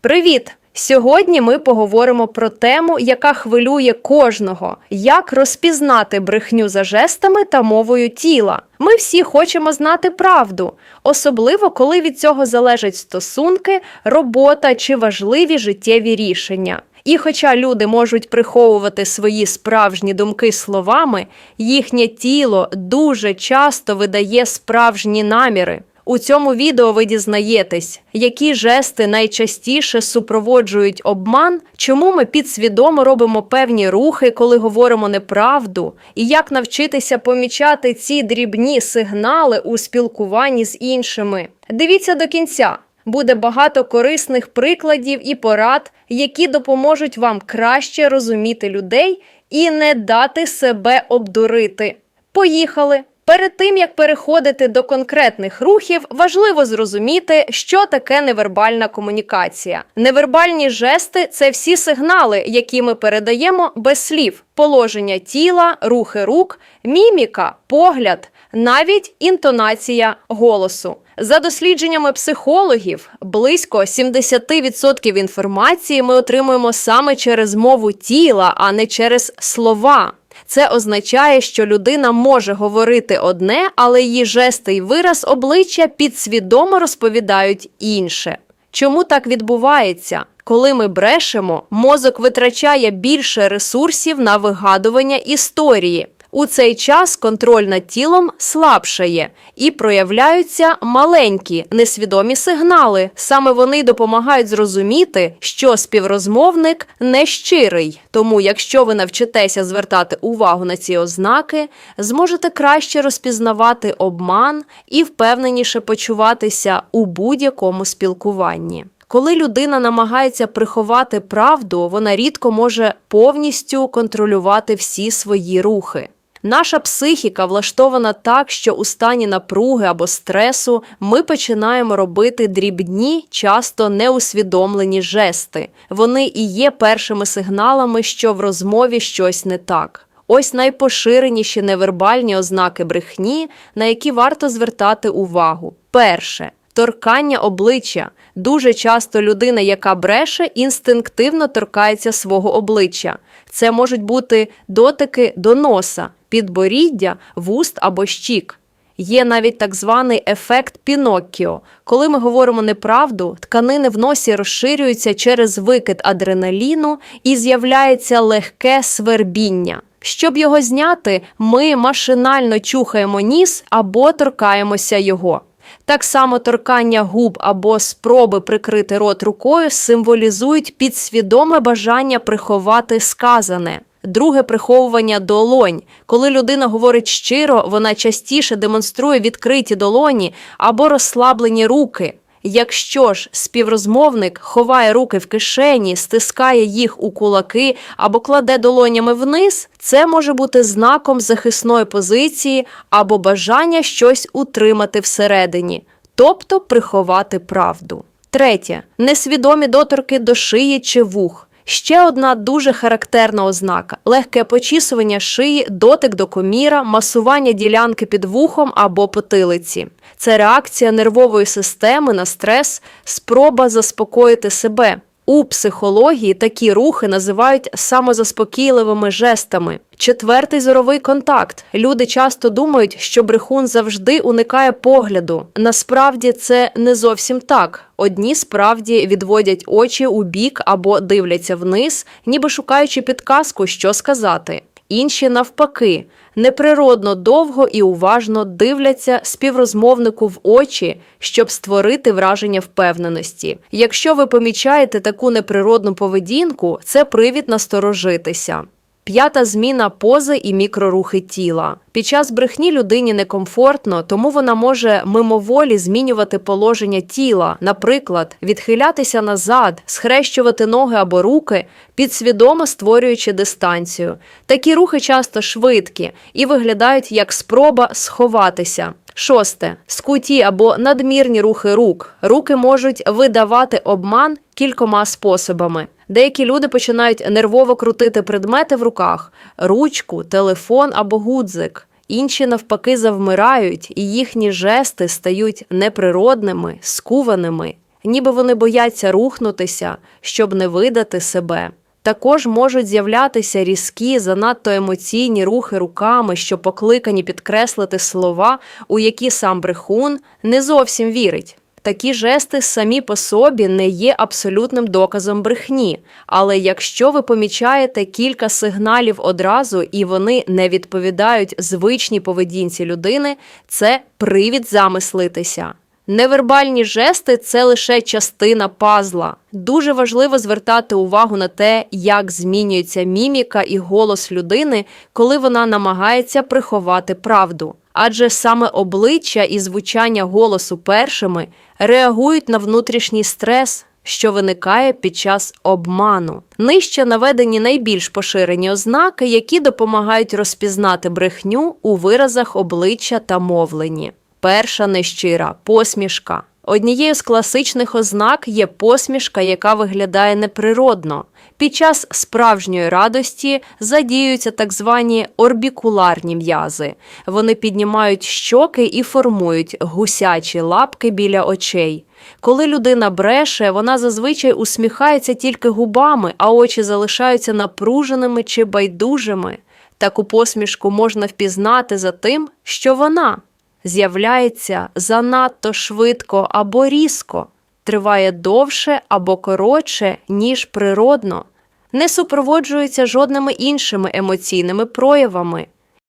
Привіт! Сьогодні ми поговоримо про тему, яка хвилює кожного: як розпізнати брехню за жестами та мовою тіла. Ми всі хочемо знати правду, особливо коли від цього залежать стосунки, робота чи важливі життєві рішення. І хоча люди можуть приховувати свої справжні думки словами, їхнє тіло дуже часто видає справжні наміри. У цьому відео ви дізнаєтесь, які жести найчастіше супроводжують обман, чому ми підсвідомо робимо певні рухи, коли говоримо неправду, і як навчитися помічати ці дрібні сигнали у спілкуванні з іншими. Дивіться до кінця. Буде багато корисних прикладів і порад, які допоможуть вам краще розуміти людей і не дати себе обдурити. Поїхали! Перед тим як переходити до конкретних рухів, важливо зрозуміти, що таке невербальна комунікація. Невербальні жести це всі сигнали, які ми передаємо без слів: положення тіла, рухи рук, міміка, погляд, навіть інтонація голосу. За дослідженнями психологів, близько 70% інформації ми отримуємо саме через мову тіла, а не через слова. Це означає, що людина може говорити одне, але її жести й вираз обличчя підсвідомо розповідають інше. Чому так відбувається? Коли ми брешемо, мозок витрачає більше ресурсів на вигадування історії. У цей час контроль над тілом слабшає і проявляються маленькі несвідомі сигнали. Саме вони допомагають зрозуміти, що співрозмовник нещирий. Тому, якщо ви навчитеся звертати увагу на ці ознаки, зможете краще розпізнавати обман і впевненіше почуватися у будь-якому спілкуванні. Коли людина намагається приховати правду, вона рідко може повністю контролювати всі свої рухи. Наша психіка влаштована так, що у стані напруги або стресу ми починаємо робити дрібні, часто неусвідомлені жести. Вони і є першими сигналами, що в розмові щось не так. Ось найпоширеніші невербальні ознаки брехні, на які варто звертати увагу. Перше торкання обличчя. Дуже часто людина, яка бреше, інстинктивно торкається свого обличчя. Це можуть бути дотики до носа, підборіддя, вуст або щік. Є навіть так званий ефект Піноккіо. Коли ми говоримо неправду, тканини в носі розширюються через викид адреналіну і з'являється легке свербіння. Щоб його зняти, ми машинально чухаємо ніс або торкаємося його. Так само торкання губ або спроби прикрити рот рукою символізують підсвідоме бажання приховати сказане. Друге приховування долонь. Коли людина говорить щиро, вона частіше демонструє відкриті долоні або розслаблені руки. Якщо ж співрозмовник ховає руки в кишені, стискає їх у кулаки або кладе долонями вниз, це може бути знаком захисної позиції або бажання щось утримати всередині, тобто приховати правду. Третє несвідомі доторки до шиї чи вух. Ще одна дуже характерна ознака: легке почісування шиї, дотик до коміра, масування ділянки під вухом або потилиці. Це реакція нервової системи на стрес, спроба заспокоїти себе. У психології такі рухи називають самозаспокійливими жестами. Четвертий зоровий контакт. Люди часто думають, що брехун завжди уникає погляду. Насправді це не зовсім так. Одні справді відводять очі у бік або дивляться вниз, ніби шукаючи підказку, що сказати. Інші навпаки неприродно довго і уважно дивляться співрозмовнику в очі, щоб створити враження впевненості. Якщо ви помічаєте таку неприродну поведінку, це привід насторожитися. П'ята зміна пози і мікрорухи тіла. Під час брехні людині некомфортно, тому вона може мимоволі змінювати положення тіла, наприклад, відхилятися назад, схрещувати ноги або руки, підсвідомо створюючи дистанцію. Такі рухи часто швидкі і виглядають як спроба сховатися. Шосте скуті або надмірні рухи рук. Руки можуть видавати обман кількома способами. Деякі люди починають нервово крутити предмети в руках: ручку, телефон або гудзик. Інші навпаки завмирають, і їхні жести стають неприродними, скуваними. ніби вони бояться рухнутися, щоб не видати себе. Також можуть з'являтися різкі, занадто емоційні рухи руками, що покликані підкреслити слова, у які сам брехун не зовсім вірить. Такі жести самі по собі не є абсолютним доказом брехні. Але якщо ви помічаєте кілька сигналів одразу і вони не відповідають звичній поведінці людини, це привід замислитися. Невербальні жести це лише частина пазла. Дуже важливо звертати увагу на те, як змінюється міміка і голос людини, коли вона намагається приховати правду. Адже саме обличчя і звучання голосу першими реагують на внутрішній стрес, що виникає під час обману. Нижче наведені найбільш поширені ознаки, які допомагають розпізнати брехню у виразах обличчя та мовленні. Перша нещира посмішка. Однією з класичних ознак є посмішка, яка виглядає неприродно. Під час справжньої радості задіюються так звані орбікуларні м'язи. Вони піднімають щоки і формують гусячі лапки біля очей. Коли людина бреше, вона зазвичай усміхається тільки губами, а очі залишаються напруженими чи байдужими. Таку посмішку можна впізнати за тим, що вона з'являється занадто швидко або різко, триває довше або коротше, ніж природно, не супроводжується жодними іншими емоційними проявами.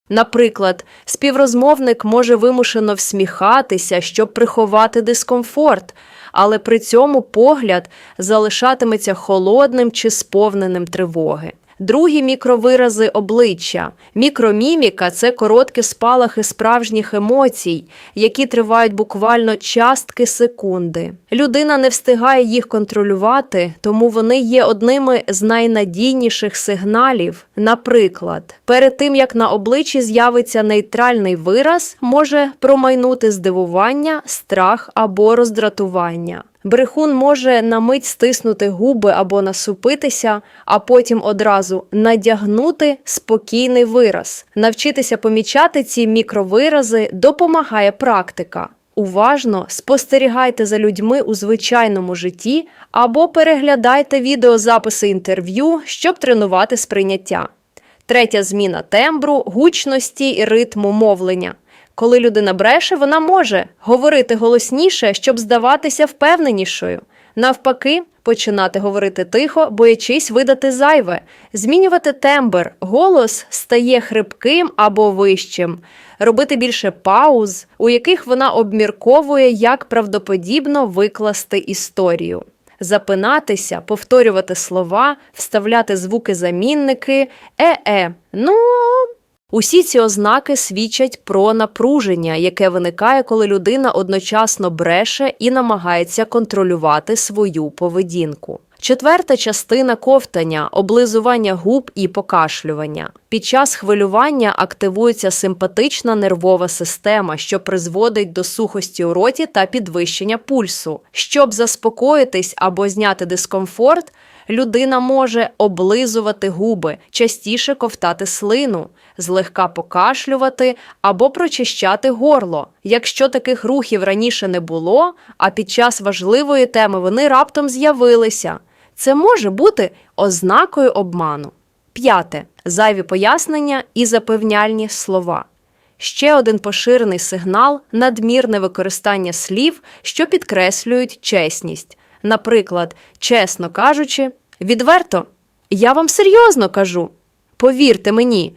Наприклад, співрозмовник може вимушено всміхатися, щоб приховати дискомфорт, але при цьому погляд залишатиметься холодним чи сповненим тривоги. Другі мікровирази обличчя. Мікроміміка це короткі спалахи справжніх емоцій, які тривають буквально частки секунди. Людина не встигає їх контролювати, тому вони є одними з найнадійніших сигналів. Наприклад, перед тим як на обличчі з'явиться нейтральний вираз, може промайнути здивування, страх або роздратування. Брехун може на мить стиснути губи або насупитися, а потім одразу надягнути спокійний вираз. Навчитися помічати ці мікровирази допомагає практика. Уважно спостерігайте за людьми у звичайному житті або переглядайте відеозаписи інтерв'ю, щоб тренувати сприйняття. Третя зміна тембру, гучності і ритму мовлення. Коли людина бреше, вона може говорити голосніше, щоб здаватися впевненішою. Навпаки, починати говорити тихо, боячись видати зайве, змінювати тембр, голос стає хрипким або вищим, робити більше пауз, у яких вона обмірковує, як правдоподібно викласти історію. Запинатися, повторювати слова, вставляти звуки-замінники, е-е, ну. Усі ці ознаки свідчать про напруження, яке виникає, коли людина одночасно бреше і намагається контролювати свою поведінку. Четверта частина ковтання облизування губ і покашлювання. Під час хвилювання активується симпатична нервова система, що призводить до сухості у роті та підвищення пульсу. Щоб заспокоїтись або зняти дискомфорт, людина може облизувати губи, частіше ковтати слину, злегка покашлювати або прочищати горло. Якщо таких рухів раніше не було, а під час важливої теми вони раптом з'явилися. Це може бути ознакою обману. П'яте зайві пояснення і запевняльні слова. Ще один поширений сигнал надмірне використання слів, що підкреслюють чесність. Наприклад, чесно кажучи, відверто, я вам серйозно кажу. Повірте мені,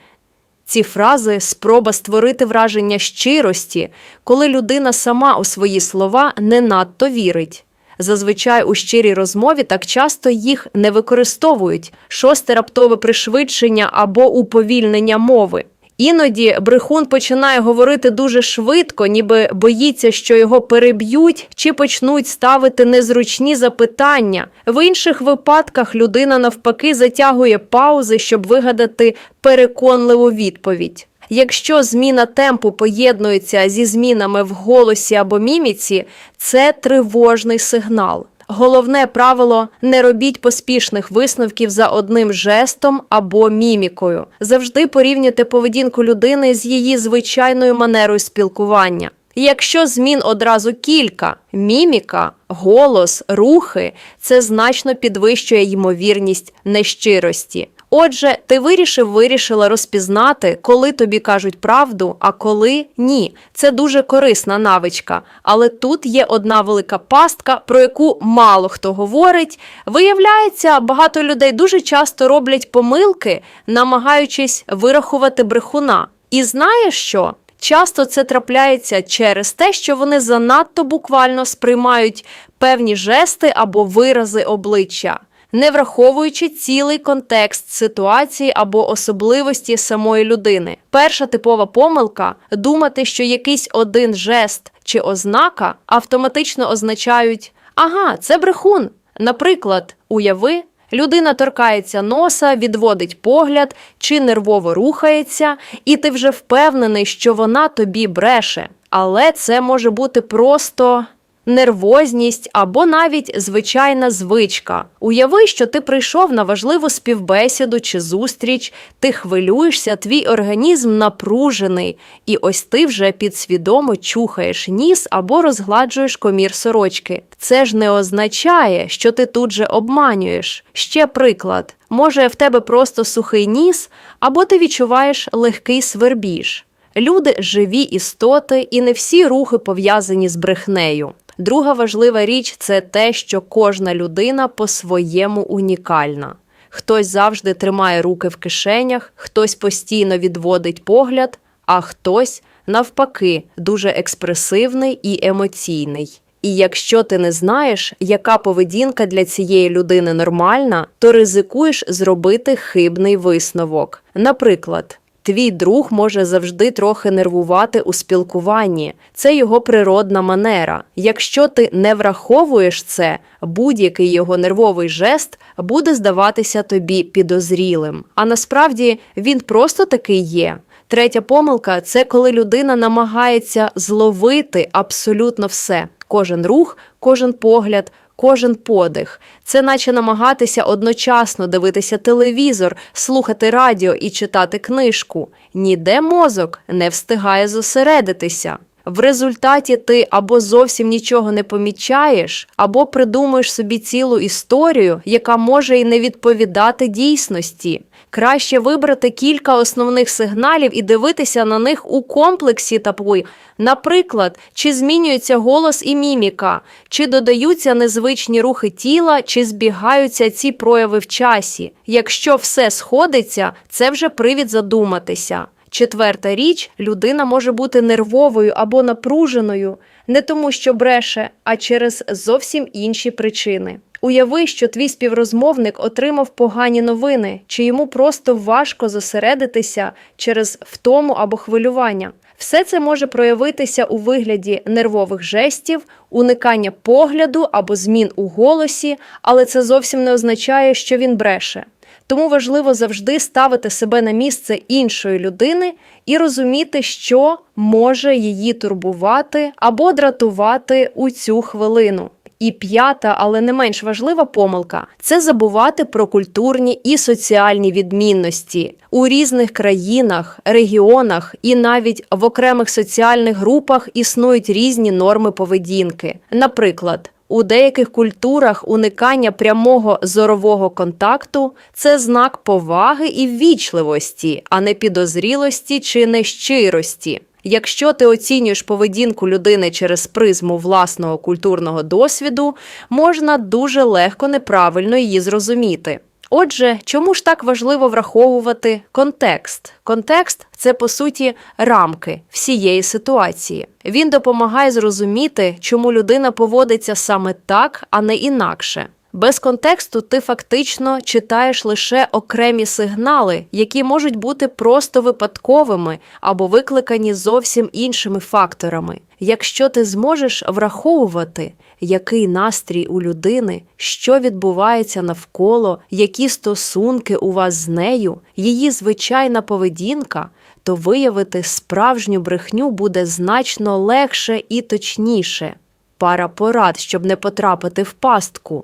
ці фрази спроба створити враження щирості, коли людина сама у свої слова не надто вірить. Зазвичай у щирій розмові так часто їх не використовують шосте раптове пришвидшення або уповільнення мови. Іноді брехун починає говорити дуже швидко, ніби боїться, що його переб'ють чи почнуть ставити незручні запитання. В інших випадках людина навпаки затягує паузи, щоб вигадати переконливу відповідь. Якщо зміна темпу поєднується зі змінами в голосі або міміці, це тривожний сигнал. Головне правило не робіть поспішних висновків за одним жестом або мімікою. Завжди порівняйте поведінку людини з її звичайною манерою спілкування. Якщо змін одразу кілька міміка, голос, рухи, це значно підвищує ймовірність нещирості. Отже, ти вирішив, вирішила розпізнати, коли тобі кажуть правду, а коли ні. Це дуже корисна навичка. Але тут є одна велика пастка, про яку мало хто говорить. Виявляється, багато людей дуже часто роблять помилки, намагаючись вирахувати брехуна. І знаєш що? Часто це трапляється через те, що вони занадто буквально сприймають певні жести або вирази обличчя, не враховуючи цілий контекст ситуації або особливості самої людини. Перша типова помилка думати, що якийсь один жест чи ознака автоматично означають ага, це брехун. Наприклад, уяви. Людина торкається носа, відводить погляд чи нервово рухається, і ти вже впевнений, що вона тобі бреше. Але це може бути просто нервозність або навіть звичайна звичка. Уяви, що ти прийшов на важливу співбесіду чи зустріч, ти хвилюєшся, твій організм напружений, і ось ти вже підсвідомо чухаєш ніс або розгладжуєш комір сорочки. Це ж не означає, що ти тут же обманюєш. Ще приклад: може, в тебе просто сухий ніс, або ти відчуваєш легкий свербіж. Люди живі істоти, і не всі рухи пов'язані з брехнею. Друга важлива річ це те, що кожна людина по-своєму унікальна. Хтось завжди тримає руки в кишенях, хтось постійно відводить погляд, а хтось, навпаки, дуже експресивний і емоційний. І якщо ти не знаєш, яка поведінка для цієї людини нормальна, то ризикуєш зробити хибний висновок. Наприклад, Твій друг може завжди трохи нервувати у спілкуванні, це його природна манера. Якщо ти не враховуєш це, будь-який його нервовий жест буде здаватися тобі підозрілим. А насправді він просто такий є. Третя помилка це коли людина намагається зловити абсолютно все: кожен рух, кожен погляд. Кожен подих, це наче намагатися одночасно дивитися телевізор, слухати радіо і читати книжку. Ніде мозок не встигає зосередитися. В результаті ти або зовсім нічого не помічаєш, або придумуєш собі цілу історію, яка може і не відповідати дійсності. Краще вибрати кілька основних сигналів і дивитися на них у комплексі такої. Наприклад, чи змінюється голос і міміка, чи додаються незвичні рухи тіла, чи збігаються ці прояви в часі. Якщо все сходиться, це вже привід задуматися. Четверта річ людина може бути нервовою або напруженою не тому, що бреше, а через зовсім інші причини. Уяви, що твій співрозмовник отримав погані новини, чи йому просто важко зосередитися через втому або хвилювання. Все це може проявитися у вигляді нервових жестів, уникання погляду або змін у голосі, але це зовсім не означає, що він бреше. Тому важливо завжди ставити себе на місце іншої людини і розуміти, що може її турбувати або дратувати у цю хвилину. І п'ята, але не менш важлива помилка це забувати про культурні і соціальні відмінності у різних країнах, регіонах і навіть в окремих соціальних групах існують різні норми поведінки. Наприклад, у деяких культурах уникання прямого зорового контакту це знак поваги і ввічливості, а не підозрілості чи нещирості. Якщо ти оцінюєш поведінку людини через призму власного культурного досвіду, можна дуже легко неправильно її зрозуміти. Отже, чому ж так важливо враховувати контекст? Контекст це по суті рамки всієї ситуації. Він допомагає зрозуміти, чому людина поводиться саме так, а не інакше. Без контексту ти фактично читаєш лише окремі сигнали, які можуть бути просто випадковими або викликані зовсім іншими факторами. Якщо ти зможеш враховувати, який настрій у людини, що відбувається навколо, які стосунки у вас з нею, її звичайна поведінка, то виявити справжню брехню буде значно легше і точніше. Пара порад, щоб не потрапити в пастку.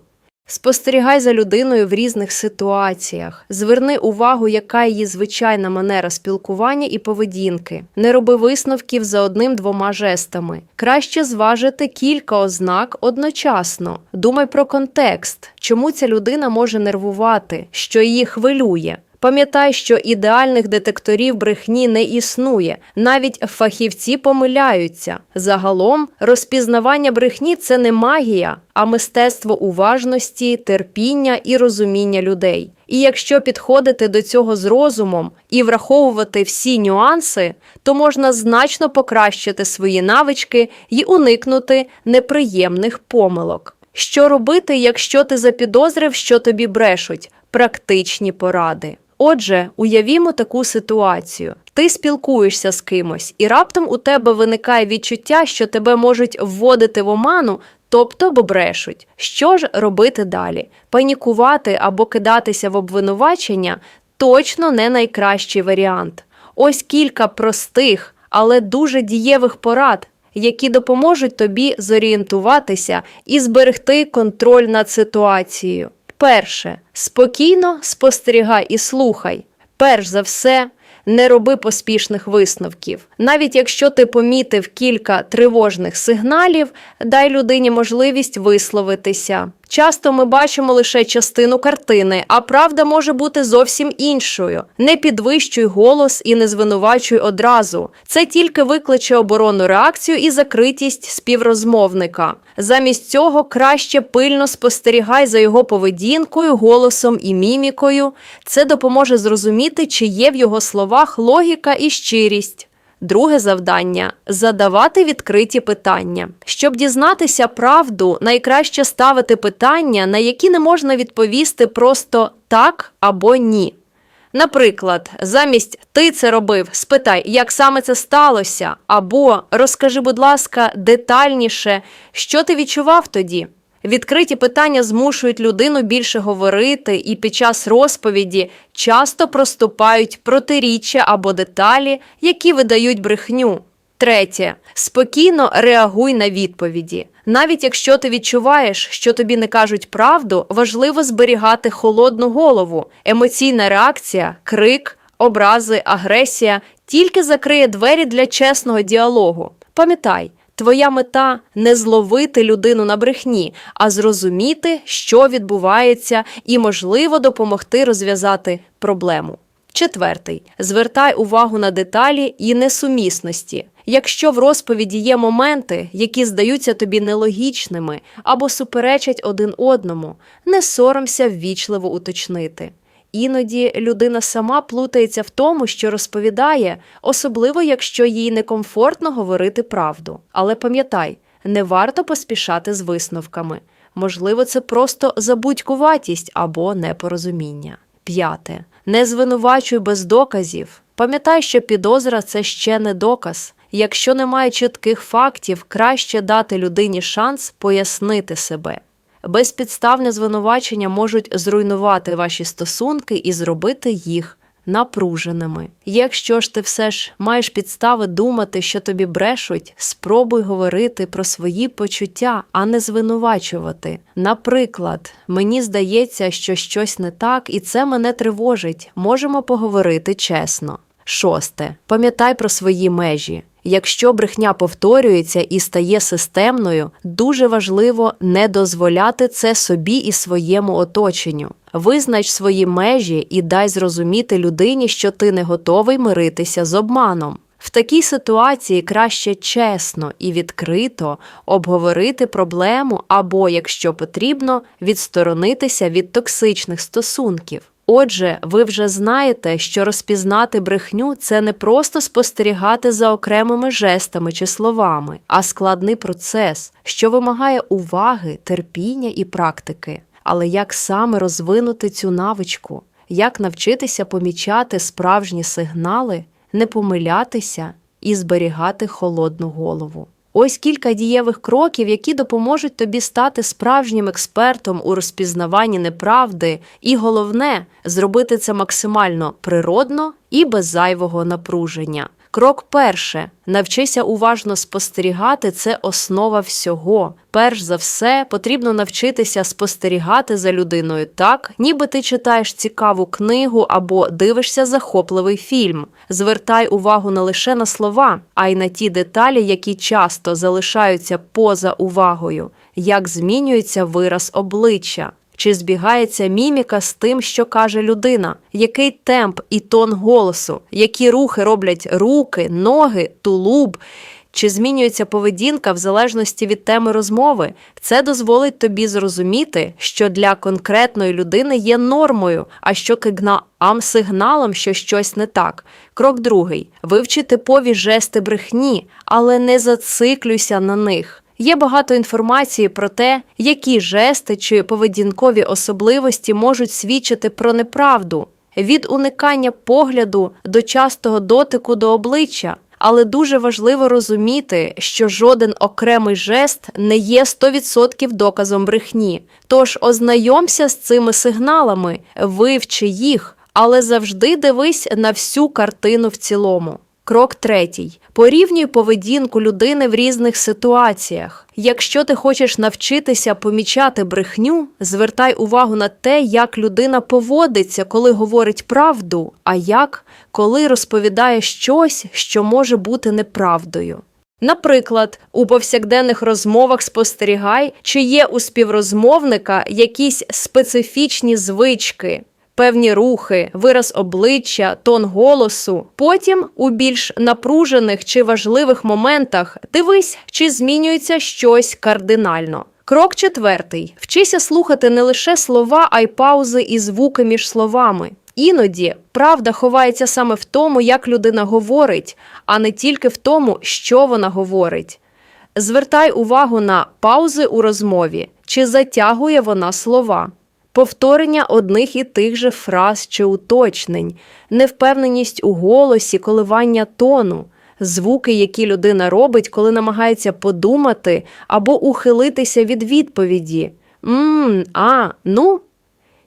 Спостерігай за людиною в різних ситуаціях. Зверни увагу, яка її звичайна манера спілкування і поведінки. Не роби висновків за одним-двома жестами. Краще зважити кілька ознак одночасно. Думай про контекст, чому ця людина може нервувати, що її хвилює. Пам'ятай, що ідеальних детекторів брехні не існує. Навіть фахівці помиляються. Загалом, розпізнавання брехні це не магія, а мистецтво уважності, терпіння і розуміння людей. І якщо підходити до цього з розумом і враховувати всі нюанси, то можна значно покращити свої навички і уникнути неприємних помилок. Що робити, якщо ти запідозрив, що тобі брешуть? Практичні поради. Отже, уявімо таку ситуацію: ти спілкуєшся з кимось, і раптом у тебе виникає відчуття, що тебе можуть вводити в оману, тобто бо брешуть. Що ж робити далі? Панікувати або кидатися в обвинувачення точно не найкращий варіант. Ось кілька простих, але дуже дієвих порад, які допоможуть тобі зорієнтуватися і зберегти контроль над ситуацією. Перше, спокійно спостерігай і слухай. Перш за все, не роби поспішних висновків. Навіть якщо ти помітив кілька тривожних сигналів, дай людині можливість висловитися. Часто ми бачимо лише частину картини, а правда може бути зовсім іншою. Не підвищуй голос і не звинувачуй одразу. Це тільки викличе оборонну реакцію і закритість співрозмовника. Замість цього краще пильно спостерігай за його поведінкою, голосом і мімікою. Це допоможе зрозуміти, чи є в його словах логіка і щирість. Друге завдання задавати відкриті питання. Щоб дізнатися правду, найкраще ставити питання, на які не можна відповісти просто так або ні. Наприклад, замість ти це робив, спитай, як саме це сталося, або розкажи, будь ласка, детальніше, що ти відчував тоді. Відкриті питання змушують людину більше говорити, і під час розповіді часто проступають протиріччя або деталі, які видають брехню. Третє. Спокійно реагуй на відповіді. Навіть якщо ти відчуваєш, що тобі не кажуть правду, важливо зберігати холодну голову. Емоційна реакція, крик, образи, агресія тільки закриє двері для чесного діалогу. Пам'ятай, Твоя мета не зловити людину на брехні, а зрозуміти, що відбувається, і, можливо, допомогти розв'язати проблему. Четвертий. Звертай увагу на деталі і несумісності. Якщо в розповіді є моменти, які здаються тобі нелогічними або суперечать один одному, не соромся ввічливо уточнити. Іноді людина сама плутається в тому, що розповідає, особливо якщо їй некомфортно говорити правду. Але пам'ятай, не варто поспішати з висновками. Можливо, це просто забудькуватість або непорозуміння. П'яте. Не звинувачуй без доказів. Пам'ятай, що підозра це ще не доказ. Якщо немає чітких фактів, краще дати людині шанс пояснити себе. Безпідставне звинувачення можуть зруйнувати ваші стосунки і зробити їх напруженими. Якщо ж ти все ж маєш підстави думати, що тобі брешуть, спробуй говорити про свої почуття, а не звинувачувати. Наприклад, мені здається, що щось не так, і це мене тривожить. Можемо поговорити чесно. Шосте. Пам'ятай про свої межі. Якщо брехня повторюється і стає системною, дуже важливо не дозволяти це собі і своєму оточенню. Визнач свої межі і дай зрозуміти людині, що ти не готовий миритися з обманом. В такій ситуації краще чесно і відкрито обговорити проблему або, якщо потрібно, відсторонитися від токсичних стосунків. Отже, ви вже знаєте, що розпізнати брехню це не просто спостерігати за окремими жестами чи словами, а складний процес, що вимагає уваги, терпіння і практики. Але як саме розвинути цю навичку, як навчитися помічати справжні сигнали, не помилятися і зберігати холодну голову? Ось кілька дієвих кроків, які допоможуть тобі стати справжнім експертом у розпізнаванні неправди, і головне зробити це максимально природно і без зайвого напруження. Крок перше. Навчися уважно спостерігати це основа всього. Перш за все, потрібно навчитися спостерігати за людиною так, ніби ти читаєш цікаву книгу або дивишся захопливий фільм. Звертай увагу не лише на слова, а й на ті деталі, які часто залишаються поза увагою, як змінюється вираз обличчя. Чи збігається міміка з тим, що каже людина? Який темп і тон голосу? Які рухи роблять руки, ноги, тулуб? Чи змінюється поведінка в залежності від теми розмови? Це дозволить тобі зрозуміти, що для конкретної людини є нормою, а що кигнаам сигналом, що щось не так. Крок другий вивчи типові жести брехні, але не зациклюйся на них. Є багато інформації про те, які жести чи поведінкові особливості можуть свідчити про неправду від уникання погляду до частого дотику до обличчя. Але дуже важливо розуміти, що жоден окремий жест не є 100% доказом брехні. Тож ознайомся з цими сигналами, вивчи їх, але завжди дивись на всю картину в цілому. Крок третій. Порівнюй поведінку людини в різних ситуаціях. Якщо ти хочеш навчитися помічати брехню, звертай увагу на те, як людина поводиться, коли говорить правду, а як коли розповідає щось, що може бути неправдою. Наприклад, у повсякденних розмовах спостерігай, чи є у співрозмовника якісь специфічні звички, певні рухи, вираз обличчя, тон голосу. Потім у більш напружених чи важливих моментах дивись, чи змінюється щось кардинально. Крок четвертий: вчися слухати не лише слова, а й паузи і звуки між словами. Іноді правда ховається саме в тому, як людина говорить, а не тільки в тому, що вона говорить. Звертай увагу на паузи у розмові, чи затягує вона слова, повторення одних і тих же фраз чи уточнень, невпевненість у голосі, коливання тону, звуки, які людина робить, коли намагається подумати або ухилитися від відповіді. Мм, а, ну.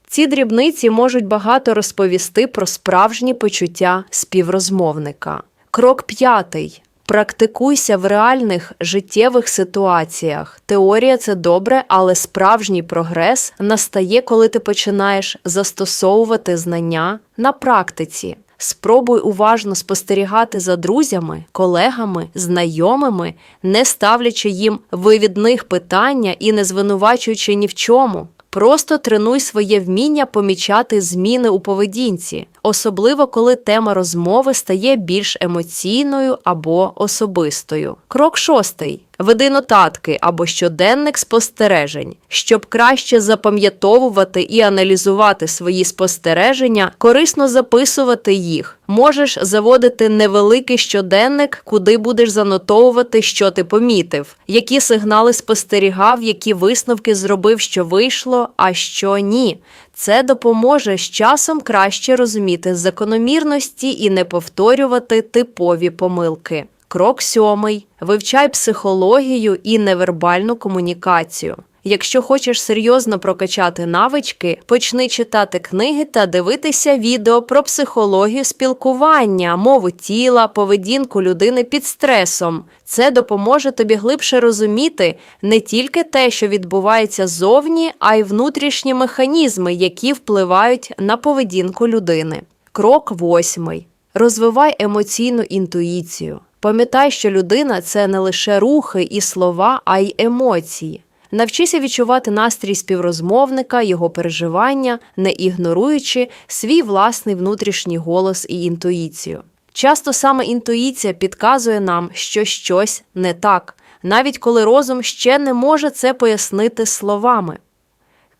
Ці дрібниці можуть багато розповісти про справжні почуття співрозмовника. Крок п'ятий. Практикуйся в реальних життєвих ситуаціях. Теорія це добре, але справжній прогрес настає, коли ти починаєш застосовувати знання на практиці. Спробуй уважно спостерігати за друзями, колегами, знайомими, не ставлячи їм вивідних питання і не звинувачуючи ні в чому. Просто тренуй своє вміння помічати зміни у поведінці, особливо коли тема розмови стає більш емоційною або особистою. Крок шостий. Веди нотатки або щоденник спостережень, щоб краще запам'ятовувати і аналізувати свої спостереження, корисно записувати їх. Можеш заводити невеликий щоденник, куди будеш занотовувати, що ти помітив, які сигнали спостерігав, які висновки зробив, що вийшло, а що ні. Це допоможе з часом краще розуміти закономірності і не повторювати типові помилки. Крок сьомий. Вивчай психологію і невербальну комунікацію. Якщо хочеш серйозно прокачати навички, почни читати книги та дивитися відео про психологію спілкування, мову тіла, поведінку людини під стресом. Це допоможе тобі глибше розуміти не тільки те, що відбувається зовні, а й внутрішні механізми, які впливають на поведінку людини. Крок восьмий. Розвивай емоційну інтуїцію. Пам'ятай, що людина це не лише рухи і слова, а й емоції. Навчися відчувати настрій співрозмовника, його переживання, не ігноруючи свій власний внутрішній голос і інтуїцію. Часто саме інтуїція підказує нам, що щось не так, навіть коли розум ще не може це пояснити словами.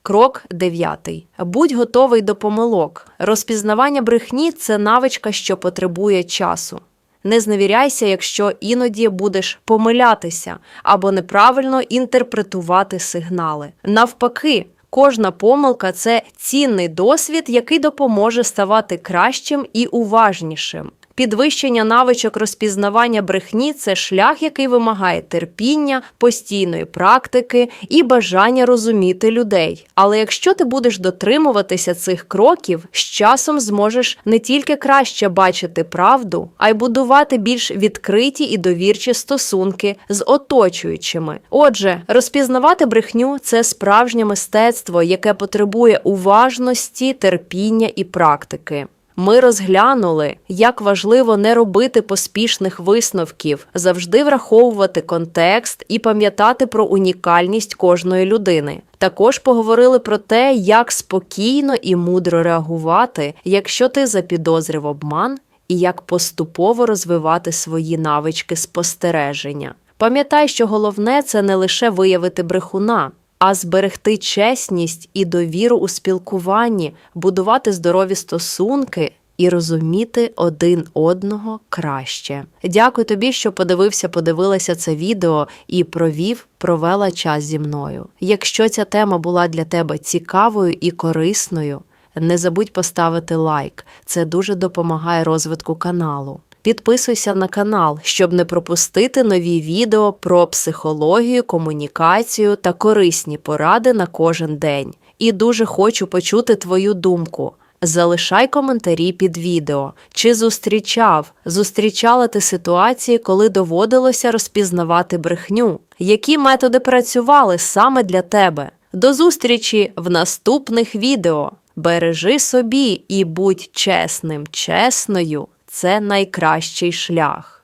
Крок дев'ятий. Будь готовий до помилок. Розпізнавання брехні це навичка, що потребує часу. Не зневіряйся, якщо іноді будеш помилятися або неправильно інтерпретувати сигнали. Навпаки, кожна помилка це цінний досвід, який допоможе ставати кращим і уважнішим. Підвищення навичок розпізнавання брехні це шлях, який вимагає терпіння, постійної практики і бажання розуміти людей. Але якщо ти будеш дотримуватися цих кроків, з часом зможеш не тільки краще бачити правду, а й будувати більш відкриті і довірчі стосунки з оточуючими. Отже, розпізнавати брехню це справжнє мистецтво, яке потребує уважності, терпіння і практики. Ми розглянули, як важливо не робити поспішних висновків, завжди враховувати контекст і пам'ятати про унікальність кожної людини. Також поговорили про те, як спокійно і мудро реагувати, якщо ти запідозрив обман, і як поступово розвивати свої навички спостереження. Пам'ятай, що головне це не лише виявити брехуна, а зберегти чесність і довіру у спілкуванні, будувати здорові стосунки і розуміти один одного краще. Дякую тобі, що подивився, подивилася це відео і провів, провела час зі мною. Якщо ця тема була для тебе цікавою і корисною, не забудь поставити лайк. Це дуже допомагає розвитку каналу. Підписуйся на канал, щоб не пропустити нові відео про психологію, комунікацію та корисні поради на кожен день. І дуже хочу почути твою думку. Залишай коментарі під відео. Чи зустрічав, зустрічала ти ситуації, коли доводилося розпізнавати брехню? Які методи працювали саме для тебе? До зустрічі в наступних відео. Бережи собі і будь чесним, чесною це найкращий шлях.